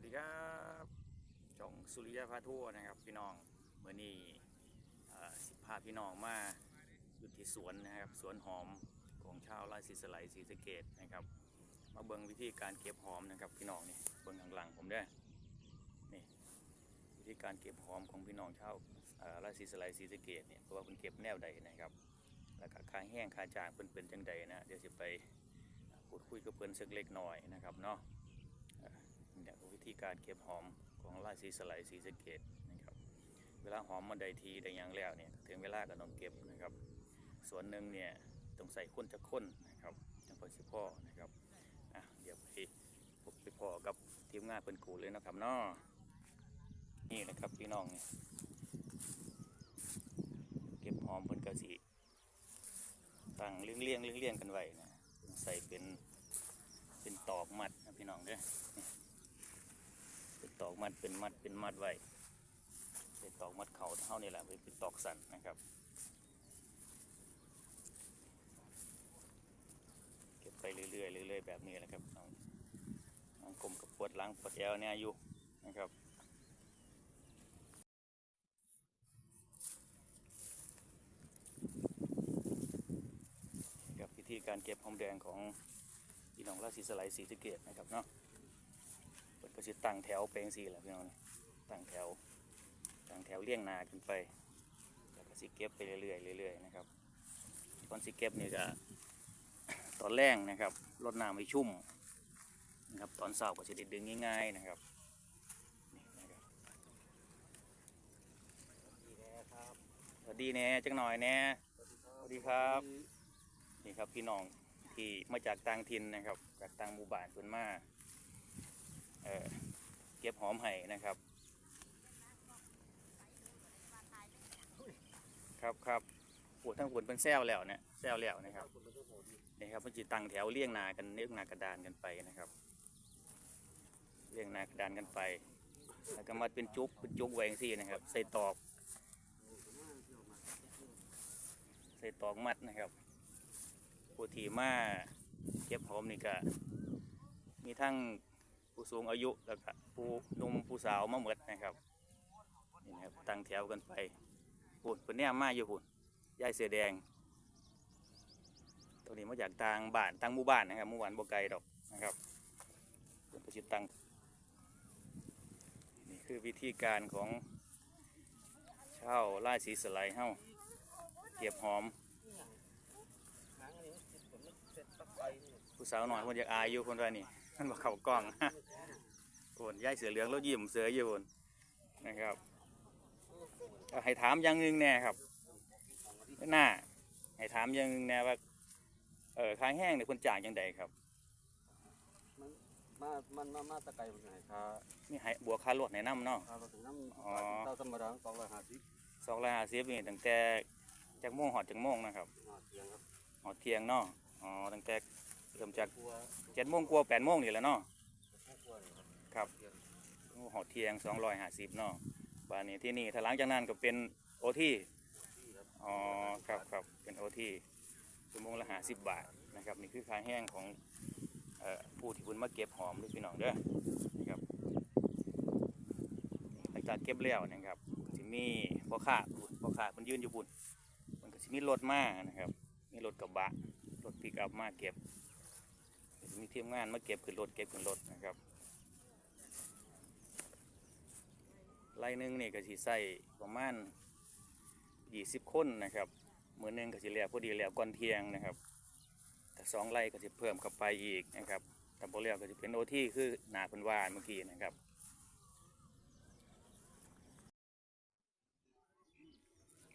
วัสดีครับจ่องสุริยะพาทั่วนะครับ พี่น้องเมื่อนี้สิบพาพี่น้องมาอยู่ที่สวนนะครับ สวนหอมของชาวไร่ศรีสไลศรีสะเกดนะครับ มาเบิ่งวิธีการเก็บหอมนะครับ พี่น้องนี่เบิ่งข้างหลังผมด้อนี่วิธีการเก็บหอมของพี่น้องชาวไร่ศรีสไลศรีสะเกดเนี่ยเพราะว่าเพิ่นเก็บแนวใดนะครับแล้วก็ค่าแห้งค่าจางเพิ่นเป็นจังใดนะเดี๋ยวสิไปพูดคุยกับเพิ่นสักเล็กน้อยนะครับเนาะ เนี่ยวิธีการเก็บหอมของราศีสไลสีสเกตนะครับเวลาหอมมาได้ทีได้ยังแล้วเนี่ยถึงเวลาก็ต้องเก็บนะครับ ส่วนหนึ่งเนี่ยต้องใส่ข้นจะข้นนะครับจังพอสิพ่อนะครับอะเดี๋ยวไปพบไปพ่อกับทีมงานเพิ่นกูเลยนะครับเนาะนี่นะครับพี่น้องเนี่ยเก็บหอมเพิ่นกระสิตั้งเลี้ยงเลี้ยงเลี้ยงเลี้ยงกันไว้นะใส่เป็นเป็นตอกมัดนะพี่น้องเด้อ ตอกมัดเป็นมัดเป็นมัดไว้เป็นตอกมัดเขาเท่านี่แหละเป็นตอกสันนะครับ เก็บไปเรื่อยๆเรื่อยๆแบบนี้แหละครับน้องน้องกลมกับปวดหลังปวดแอวเนี่ยอยู่นะครับกับวิธีการเก็บหอมแดงของพี่น้องราศีสไลด์สีสเกตนะครับเนาะ เปิดก็สิตั้งแถวเป็นสีแหละพี่น้องนี่ตั้งแถวตั้งแถวเลี้ยงนาขึ้นไป แล้วก็สิเก็บไปเรื่อยๆเรื่อยๆนะครับตอนสิเก็บนี่ก็ตอนแรกนะครับรดน้ำให้ชุ่มนะครับตอนเช้าก็จะได้ดึงง่ายๆนะครับนี่นะครับสวัสดีแน่จังหน่อยแน่สวัสดีครับนี่ครับพี่น้องที่มาจากต่างถิ่นนะครับจากต่างหมู่บ้านเพิ่นมาเอ่อเก็บ หอมไห่นะครับ ครับครับปวดทั้งปวดเป็นแซวแล้วเนี่ยแซวแล้วนะครับนี่ครับมันจะตั้งแถวเรียงนากันเรียงนากระดานกันไปนะครับเรียงนากระดานกันไปแล้วก็มัดเป็นจุกเป็นจุกไว้อย่างซี่นะครับ ใส่ตอกใส่ตอกมัดนะครับผู้ที่มาเก็บหอมนี่ก็มีทั้ง ผู้สูงอายุแล้วก็ผู้หนุ่มผู้สาวมาหมดนะครับนี่นะครับตั้งแถวกันไปปุ่นเป็นเนี่ยมาอยู่ปุ่นยายเสือแดง ตัวนี้มาจากต่างบ้านต่างหมู่บ้านนะครับหมู่บ้านบ่ไกลดอกนะครับเป็นประชิดตังนี่คือวิธีการของเช่าไร่สีสไลด์เฮาเก็บหอม ผู้สาวหน่อยคนอยากอายอยู่คนว่านี่ มันบอกเขากล้องโอนยายเสือเหลืองแล้วยิ้มเสืออยู่โอนนะครับก็ให้ถามอย่างหนึงแน่ครับหน้าให้ถามอย่างหนึงแน่ว่าเออค้างแห้งเนี่ยคนจ่างยังไดครับมามันมามาตะไกเป็นไงครับนี่ให้บัวคารวดในน้ำเนาะครับเราถึงน้ำอ๋อเต้าธรรมดาสองร้อยห้าสิบสองร้อยห้าสิบนี่ตั้งแต่จากโมงหอดจากโมงนะครับมาเทียงครับหอดเที่ยงเนาะอ๋อตั้งแต่ เริ่มจากเจ็ดโมงกว่าแปดโมงนี่แหละเนาะครับหอดเทียงสองร้อยห้าสิบเนาะบ้านนี้ที่นี่ถ้าหลังจากนั้นก็เป็นโอที่อ๋อครับครับเป็นโอทีชั่วโมงละห้าสิบบาทนะครับนี่คือค่าแห้งของผู้ที่คุณมาเก็บหอมด้วยพี่น้องเด้อนะครับหลังจากเก็บแล้วนะครับจะมีพ่อค้าพ่อค้ามันยืนอยู่บุญมันก็จะมีรถมานะครับมีรถกระบะรถปิกอัพมาเก็บ มีทีมงานมาเก็บขึ้นรถเก็บขึ้นรถนะครับไล่หนึ่งนี่ก็สิใส่ประมาณยี่สิบคนนะครับมือหนึ่งก็สิแล้วพอดีแล้วก่อนเที่ยงนะครับแต่สองไร่ก็จะเพิ่มเข้าไปอีกนะครับแต่พอแล้วก็จะเป็นโอที่คือหนาเพันวานเมื่อกี้นะครับ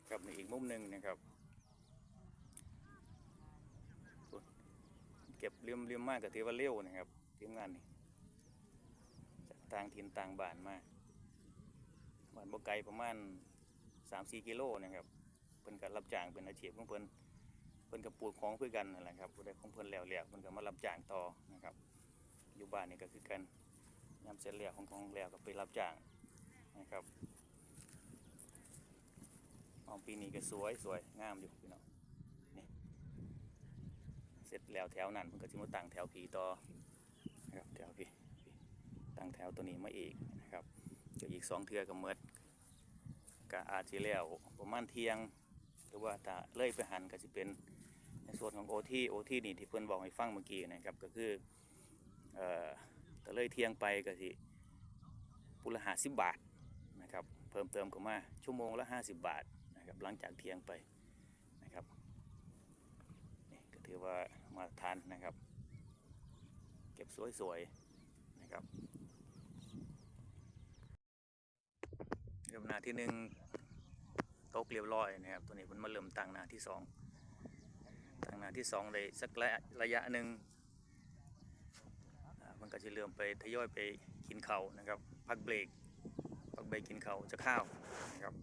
ครับในอีกมุมหนึ่งนะครับ เลี่ยมเลี่ยมมากก็ถือว่าเร็วนะครับทีมงานนี่จากต่างถิ่นต่างบ้านมาบ้านบ่ไกลประมาณสามสี่กิโลนะครับเพิ่นก็รับจ้างเป็นอาชีพของเพิ่นเพิ่นก็ปลูกของเพื่อกันนั่นแหละครับผู้ใดของเพิ่นแล้วแล้วเพิ่นก็มารับจ้างต่อนะครับ อยู่บ้านนี่ก็คือกันยามเสร็จแล้วของของแล้วก็ไปรับจ้างนะครับมองปีนี้ก็สวยสวยงามอยู่พี่น้อง ร็จแล้วแถวนั้นเพิ่นก็สิมาตั้งแถวผีต่อนะครับแถวพีตั้งแถวตัวนี้มาอีกนะครับเดี๋ยวอีกสองเทือกับเมดก็อาจจะแล้วประมาณเที่ยง หรือว่าถ้าเลื่อยไปหันก็จะเป็นในส่วนของโอที่โอที่นี่ที่เพื่อนบอกให้ฟังเมื่อกี้นะครับก็คือเอ่อถ้าเลื่อยเที่ยงไปก็สิปุละหาสิบบาทนะครับเพิ่มเติมก็มาชั่วโมงละห้าสิบบาทนะครับหลังจากเที่ยงไปนะครับนี่ก็ถือว่า มาทานนะครับ เก็บสวยๆนะครับเริ่มหน้าที่หนึ่งตกเรียบร้อยนะครับ ตัวนี้มันมาเริ่มตั้งหน้าที่สองตั้งหน้าที่สองเลยสักระยะระยะหนึ่งมันก็จะเริ่มไปทยอยไปกินเขานะครับ พักเบรกพักเบรกกินเขาจะข้าวนะครับ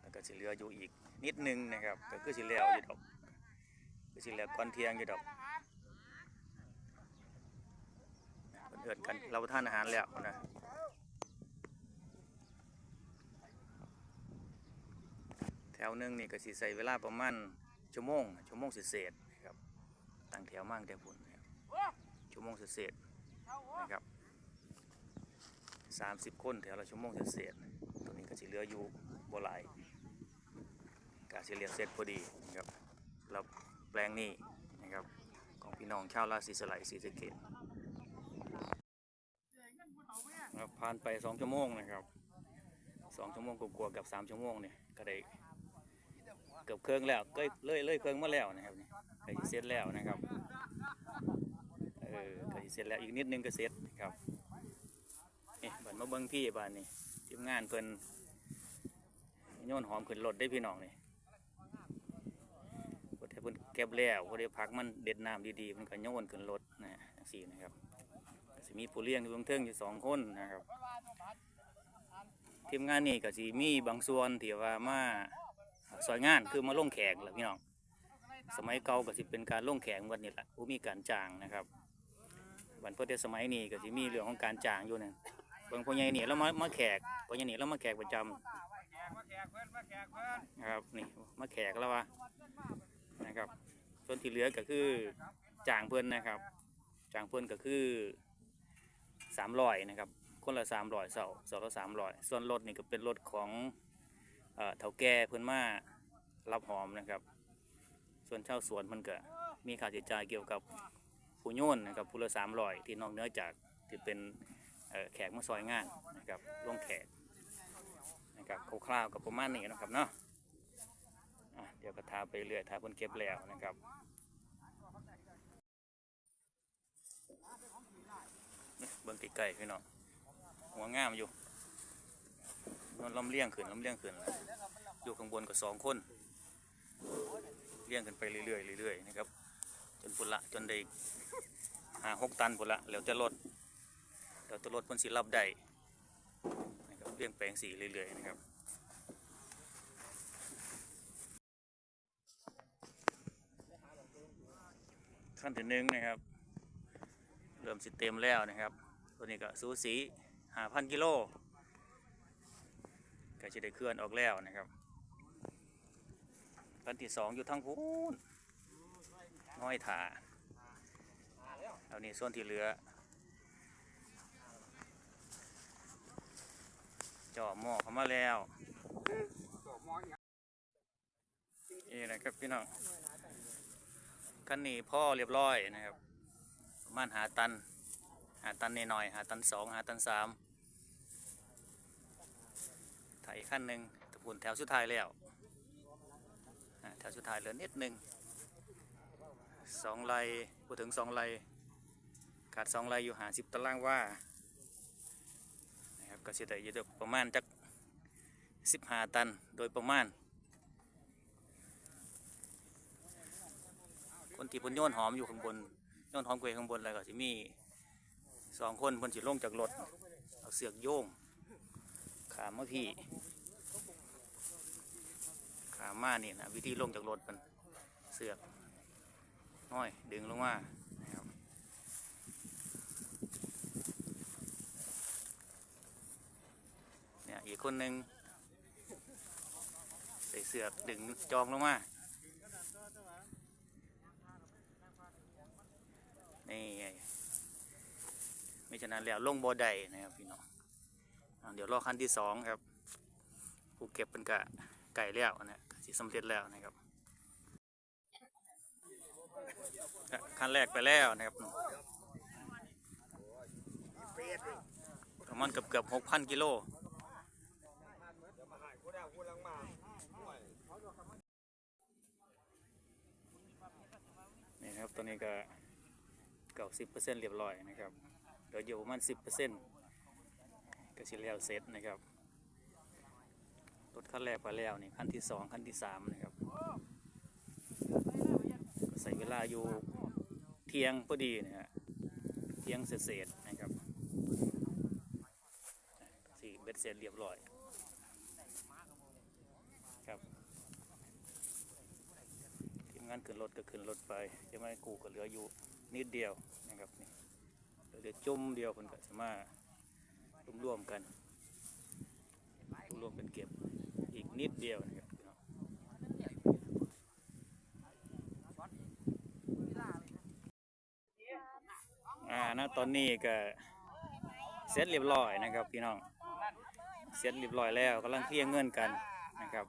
แล้วก็จะเหลืออยู่อีกนิดนึงนะครับก็คือสิแล้วอยู่ดอก ก็สิแล้วก่อนเที่ยงอยู่ดอกเพิ่นเอิ้นกันเราทานอาหารแล้วนะแถวหนึงนี่ก็สิใส่เวลาประมาณชั่วโมงชั่วโมงเศษนะครับตั้งแถวมั่งแต่พุ่นะครับชั่วโมงเศษนะครับสามสิบคนแถวละชั่วโมงเศษตัวนี้ก็สิเหลืออยู่บ่หลายกาสิเรียกเสร็จพอดีนะครับสำหรับแปลงนี้นะครับของพี่น้องชาวราศีสไลศรีสะเกษครับผ่านไปสองชั่วโมงนะครับสองชั่วโมงกว่าๆกับสามชั่วโมงเนี่ยก็ได้เกือบเครื่องแล้วก็เลยเลยเครื่องมาแล้วนะครับนี่ก็สิเสร็จแล้วนะครับเออก็สิเสร็จแล้วอีกนิดนึงก็เสร็จครับนี่บันมาเบิ้งพี่บ้านนี่ทีมงานเพิ่นโยนหอมขึ้นรถได้พี่น้องนี่ พิ่นเก็บแล้วพอได้พักมันเด็ดน้ำดีๆมันก็โยนขึ้นรถนะจังซี่นะครับสิมีผู้เลี้ยงอยู่เบื้องเทิงอยู่สองคนนะครับทีมงานนี่ก็สิมีบางส่วนที่ว่ามาสอยงานคือมาลงแขกแหละพี่น้องสมัยเก่าก็สิเป็นการลงแขกวันนี้แหละผู้มีการจ้างนะครับวันพื่อสมัยนี้ก็สิมีเรื่องของการจ้างอยู่นั่นเบิ่งพ่อใหญ่นี่แล้วมามาแขกพ่อใหญ่นี่แล้วมาแขกประจำนะครับนี่มาแขกแล้ววะ นะครับ ส่วนที่เหลือก็คือจางเพิ่นนะครับ จางเพิ่นก็คือสามร้อยนะครับ คนละสามร้อยเสาเสาละสามร้อยส่วนรถนี่ก็เป็นรถของเอ่อเถาแก่เพิ่นมารับหอมนะครับ ส่วนเช่าสวนมันก็มีค่าใช้จ่ายเกี่ยวกับผู้โยนนะครับผู้ละสามร้อยที่นอกเหนือจากที่เป็นแขกมาซอยงานนะครับลงแขกนะครับคร่าวๆกับประมาณนี้นะครับเนาะ ดี๋ยวก็ทาไปเรื่อยทาเพิ่นเก็บแล้วนะครับเบิ่งไกลๆพี่น้องหัวงามอยู่นอนลำเลียงขึ้นลำเลียงขึ้นแล้วอยู่ข้างบนก็สองคนเลี้ยงกันไปเรื่อยๆเรื่อยๆนะครับจนปุนละจนได้หาหกตันปุนละแล้วจะลดแล้วจะลดเพิ่นสิรับได้นะครับเลี้ยงแปลงสีเรื่อยๆนะครับ ขั้นที่หนึ่งนะครับ เริ่มสิเต็มแล้วนะครับ ตัวนี้ก็สูสีหาพันกิโลก็จะได้เคลื่อนออกแล้วนะครับคันที่สองอยู่ทางพูนน้อยถาเอานี่ส่วนที่เหลือจ่อหม้อเข้ามาแล้วนี่นะครับพี่น้อง คันนี้พ่อเรียบร้อยนะครับประมาณหาตัน หาตันนหน่อยหาตันสองหาตันสามถ่ายขั้นหนึ่งตะปูนแถวสุดท้ายแล้วแถวสุดท้ายเหลือนิดหนึ่งสองไร่พูดถึงสองไร่ขาดสองไร่อยู่หาสิบตารางว่านะครับก็จะได้อยู่ประมาณจักสิบห้าตันโดยประมาณ คนที่พนโยนหอมอยู่ข้างบนโยนหอมเกวยข้างบนแล้วก็จะมีสองคนพนสิลงจากรถเอาเสือกโยงขามมาพี่ขามมานี่นะวิธีลงจากรถมันเสือกน้อยดึงลงมานะครับเนี่ยอีกคนหนึ่งใส่เสือกดึงจองลงมา นี่ไม่ฉะนั้นแล้วลงบ่ได้นะครับพี่น้องเดี๋ยวรอขั้นที่สองครับผู้เก็บเป็นกะไก่แล้วนะก็สิสำเร็จแล้วนะครับขั้นแรกไปแล้วนะครับประมาณเกือบเกือบหกพันกิโลนี่นะครับตัวนี้ก็ เก่าสิบเปอร์เซ็นต์เรียบร้อยนะครับเหลืออยู่ประมาณสิบเปอร์เซ็นต์ก็สิแล้วเสร็จนะครับรถขั้นแรกไปแล้วนี่ขั้นที่สองขั้นที่สามนะครับก็ใส่เวลาอยู่เที่ยงพอดีนะฮะเที่ยงเศษๆนะครับสี่เบ็ดเสร็จเรียบร้อยครับทีมงานขึ้นรถก็ขึ้นรถไปจะไม่กูก็เหลืออยู่ นิดเดียวนะครับนี่เหลือจุ่มเดียวคนก็สามารถร่วมๆกันรวมๆกันเก็บอีกนิดเดียวนะครับอ่าณตอนนี้ก็เสร็จเรียบร้อยนะครับพี่น้องเสร็จเรียบร้อยแล้วกำลังเคลียร์เงินกันนะครับ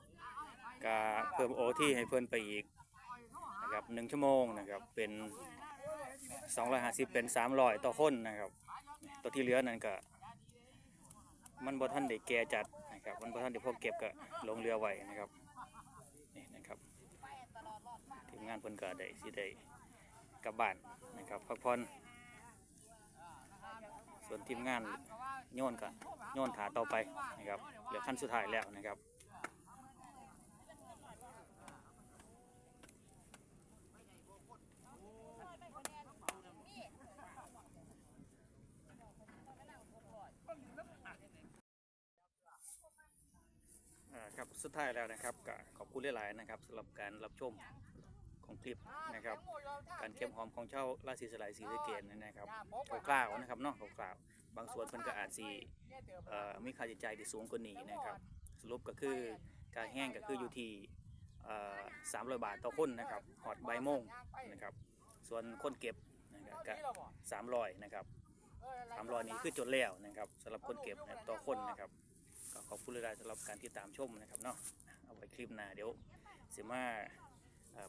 ก็เพิ่มโอที่ให้เพิ่นไปอีกนะครับหนึ่งชั่วโมงนะครับเป็น 250 เป็น 300 ต่อคนนะครับ ตัวที่เหลือนั่นก็ มันบ่ทันได้แก่จัดนะครับ มันบ่ทันได้พอเก็บก็ลงเรือไว้นะครับ นี่นะครับทีมงานเพิ่นก็ได้สิได้กลับบ้านนะครับพักผ่อนส่วนทีมงานโยนก็โยนถาต่อไปนะครับเหลือขั้นสุดท้ายแล้วนะครับ ครับสุดท้ายแล้วนะครับก็ขอบคุณหลายๆนะครับสำหรับการรับชมของคลิปนะครับ การเก็บหอมของเช่าราศีสลายสีสะเกตนะครับคร่าวๆนะครับเนาะคร่าวๆบางส่วนเพิ่นก็อาจสีมีค่าใช้จ่ายที่สูงกว่านี้นะครับ สรุปก็คือการแห้งก็คืออยู่ที่เอ่อ300บาทต่อคนนะครับหอดใบมงนะครับ ส่วนคนเก็บนะครับก็300นะครับ300นี้คือจดแล้วนะครับสำหรับคนเก็บต่อคนนะครับ ก็ขอบคุณหลายๆสำหรับการติดตามชมนะครับเนาะเอาไว้คลิปหน้าเดี๋ยวเสียมา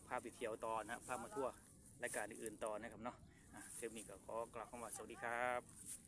ภาพาไปเที่ยวตอนนะภาพมาทั่วรายการอื่นๆตอนนะครับเนาะอะคลิปนี้ก็ขอกล่าวคำว่าสวัสดีครับ